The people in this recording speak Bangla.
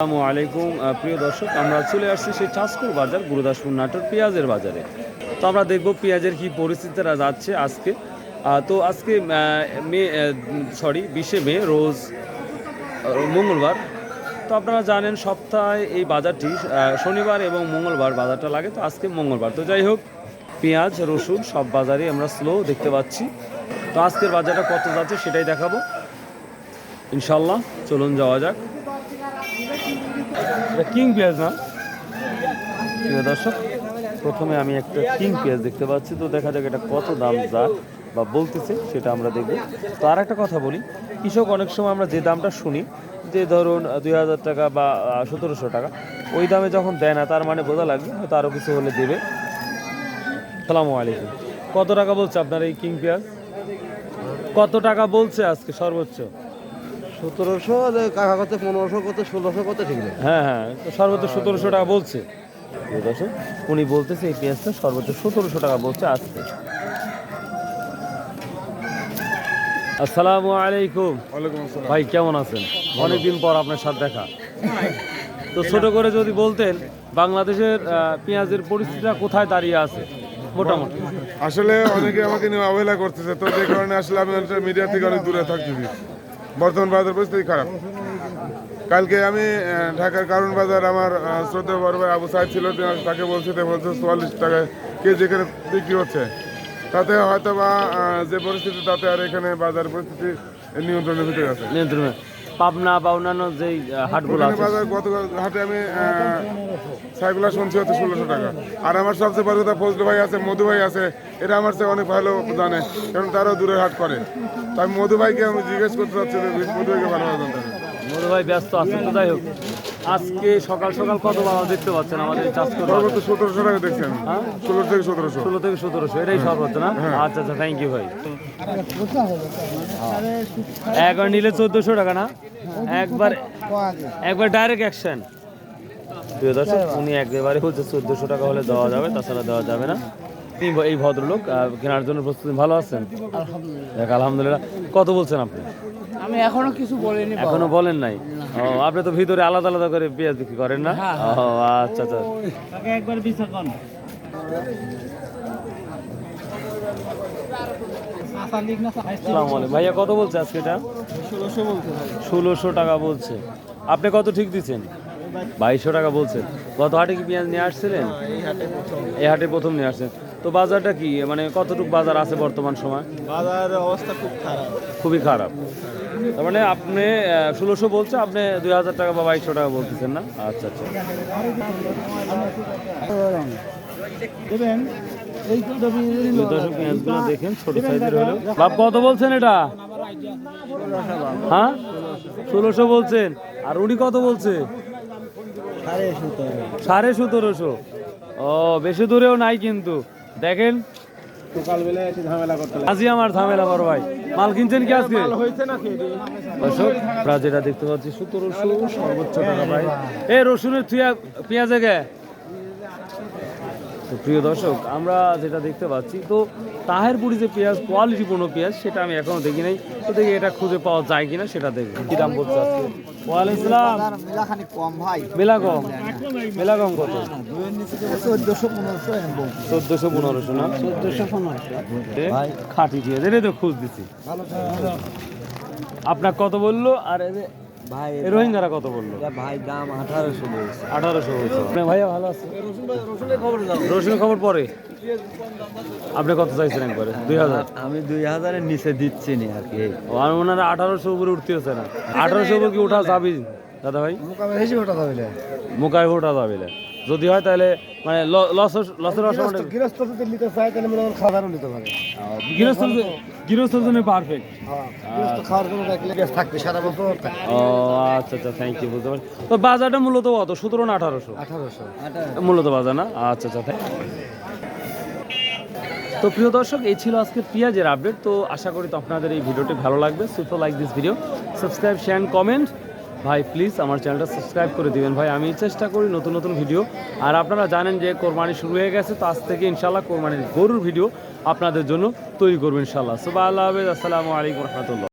আসসালামু আলাইকুম প্রিয় দর্শক, আমরা চলে আসছি সেই চাষকুর বাজার, গুরুদাসপুর নাটোর পেঁয়াজের বাজারে। তো আমরা দেখব পেঁয়াজের কি পরিস্থিতিটা যাচ্ছে আজকে। তো আজকে মে সরি, বিশে মে, রোজ মঙ্গলবার। তো আপনারা জানেন, সপ্তাহে এই বাজারটি শনিবার এবং মঙ্গলবার বাজারটা লাগে, তো আজকে মঙ্গলবার। তো যাই হোক, পেঁয়াজ, রসুন সব বাজারে আমরা স্লো দেখতে পাচ্ছি। তো আজকের বাজারটা কত যাচ্ছে সেটাই দেখাবো। ইনশাল্লাহ চলুন যাওয়া যাক। এটা কিং পেঁয়াজ না? প্রিয় দর্শক, প্রথমে আমি একটা কিং পেঁয়াজ দেখতে পাচ্ছি। তো দেখা যাক এটা কত দাম যাক বা বলতেছে, সেটা আমরা দেখব। তো আর একটা কথা বলি, কৃষক অনেক সময় আমরা যে দামটা শুনি, যে ধরুন দুই হাজার টাকা বা সতেরোশো টাকা, ওই দামে যখন দেয় না, তার মানে বোঝা লাগবে, হয়তো আরও কিছু হলে দেবে। সালামু আলাইকুম। কত টাকা বলছে আপনার এই কিং পেঁয়াজ? কত টাকা বলছে আজকে সর্বোচ্চ? সতেরোশো কাকা কত পনেরোশো কত ষোলোশো কত ঠিক হ্যাঁ হ্যাঁ সর্বোচ্চ সতেরোশো টাকা বলছে। দর্শক উনি বলতেছে এই পেঁয়াজটা সর্বোচ্চ সতেরোশো টাকা বলছে আজকে। আসসালামু আলাইকুম। ভাই কেমন আছেন? অনেকদিন পর আপনার সাথে দেখা। তো ছোট করে যদি বলতেন বাংলাদেশের পেঁয়াজের পরিস্থিতিটা কোথায় দাঁড়িয়ে আছে মোটামুটি? আসলে অনেকে আমাকে নিয়ে অবহেলা করতেছে তো যে কারণে আসলে আমি মিডিয়া থেকে অনেক দূরে থাকতেছি। বর্তমান বাজার পরিস্থিতি খারাপ। কালকে আমি ঢাকার কারণ বাজার আমার শ্রদ্ধা বড় ভাই আবু সাহেব ছিল তাকে বলছি তো বলছে চুয়াল্লিশ টাকায় কে যেখানে বিক্রি হচ্ছে। তাতে হয়তো বা যে পরিস্থিতি তাতে আর এখানে বাজার পরিস্থিতি নিয়ন্ত্রণের ভিতরে আছে। নিয়ন্ত্রণে। পাবনা বা অন্যান্য যেই হাটগুলো আছে। বাজার গত হাটে আমি সাইগুলা শুনছি হচ্ছে ষোলোশো টাকা। আর আমার সবচেয়ে বড় কথা ফজলু ভাই আছে মধু ভাই আছে এরা আমার চেয়ে অনেক ভালো জানে কারণ তারাও দূরে হাট করে। তাই মধু ভাইকে আমি জিজ্ঞেস করতে চাচ্ছি মধু ভাইকে ভালো ভালো জানতে মধু ভাই ব্যস্ত আছেন তো যাই হোক। আজকে সকাল সকাল কত বাবা দেখতে পাচ্ছেন আমাদের চাষ করে সর্বোচ্চ সতেরোশো টাকা দেখছি আমি। হ্যাঁ? ষোলো থেকে সতেরোশো। ষোলো থেকে সতেরোশো এটাই সর্বোচ্চ না? আচ্ছা আচ্ছা থ্যাংক ইউ ভাই। একবার নিলে চোদ্দোশো টাকা না? একবার একবার ডাইরেক্ট অ্যাকশন প্রিয় দর্শক উনি একেবারে বলছে চোদ্দোশো টাকা হলে দেওয়া যাবে তাছাড়া দেওয়া যাবে না। ব- এই ভদ্রলোক আহ, কেনার জন্য প্রস্তুতি ভালো আছেন? দেখ আলহামদুলিল্লাহ। কত বলছেন আপনি? আমি এখনও কিছু বলিনি এখনও বলেন নাই? ও আপনি তো ভিতরে আলাদা আলাদা করে পেঁয়াজ বিক্রি করেন না? ও আচ্ছা আচ্ছা। একবার বিচার ভাইয়া কত বলছে আজকে এটা? ষোলোশো টাকা বলছে। আপনি কত ঠিক দিচ্ছেন? বাইশশো টাকা বলছেন। গত হাটে কি পেঁয়াজ নিয়ে আসছিলেন? এই হাটে প্রথম। এই হাটে প্রথম নিয়ে আসছেন। তো বাজারটা কি? মানে কতটুকু বাজার আছে বর্তমান সময়? বাজার অবস্থা খুব খারাপ। খুবই খারাপ। তার মানে আপনি ষোলোশো বলছে আপনি দুই হাজার টাকা বা বাইশশো টাকা বলতেছেন না? আচ্ছা আচ্ছা। দেখেন ছোট সাইজের হলো বাপ কত বলছেন এটা? হ্যাঁ? ষোলোশো বলছেন। আর উনি কত বলছে? সাড়ে সাড়ে সতেরোশো। ও বেশি দূরেও নাই কিন্তু। দেখেন? আজই আমার ঝামেলা বড় ভাই। মাল কিনছেন কি আজকে? দেখতে পাচ্ছি, সতেরোশো সর্বোচ্চ টাকা ভাই। এ রসুনের পেঁয়াজে গে তো প্রিয় দর্শক আমরা যেটা দেখতে পাচ্ছি তো তাহেরপুরি যে পেঁয়াজ কোয়ালিটিপূর্ণ পেঁয়াজ সেটা আমি এখনও দেখি নাই। তো দেখি এটা খুঁজে পাওয়া যায় কিনা সেটা দেখব কি দাম বলছে আজকে? ওয়ালাইকুম সালাম। মেলাখানি কম ভাই। মেলা কম মেলা কম কত? চোদ্দশো পনেরোশো না? চোদ্দশো পনেরোশো। ভাই পেঁয়াজ। এটাই তো খুঁজ দিছি। আপনার কত বলল? আর ভাই রোহিঙ্গারা কত বলল? ভাই দাম আঠারোশো বলছে। আঠারোশো বলছে। আপনি ভাইয়া ভালো আছে। রসুনের খবর পরে? আপনি কত চাইছেন একবারে? দুই হাজার? আমি দুই হাজারের নিচে দিচ্ছি না আর কি আর ওনারা আঠারোশো উপরে উঠতে হচ্ছে না আঠারোশো উপরে কি উঠা যাবি দাদা ভাই? মোকামে ওঠা ওটা যাবে মুখায় ওঠা যাবে। যদি হয় তাহলে মানে লস লসের গৃহস্থ যদি নিতে চায় তাহলে মনে হয় খাবারও নিতে পারে। গৃহস্থ গৃহস্থর জন্য পারফেক্ট গৃহস্থ খাওয়ার জন্য রাখলে গ্যাস থাকবে সারা বছর ও আচ্ছা আচ্ছা থ্যাংক ইউ বুঝতে পারছি। তো বাজারটা মূলত কত? সতেরো না আঠারোশো? আঠারোশো। মূলত বাজার না? আচ্ছা আচ্ছা তো প্রিয় দর্শক এই ছিল আজকে পেঁয়াজের আপডেট তো আশা করি তো আপনাদের এই ভিডিওটি ভালো লাগবে। সুতো like this video subscribe share comment ভাই প্লিজ আমার চ্যানেলটা সাবস্ক্রাইব করে দিবেন। ভাই, আমি চেষ্টা করি নতুন নতুন ভিডিও আর আপনারা জানেন যে কোরবানি শুরু হয়ে গেছে, তো আজ থেকে ইনশাল্লাহ কোরবানির গরুর ভিডিও আপনাদের জন্য তৈরি করব ইনশাল্লাহ সুবাহ আল্লাহ আসসালামু আলাইকুম রহমতুল্লাহ।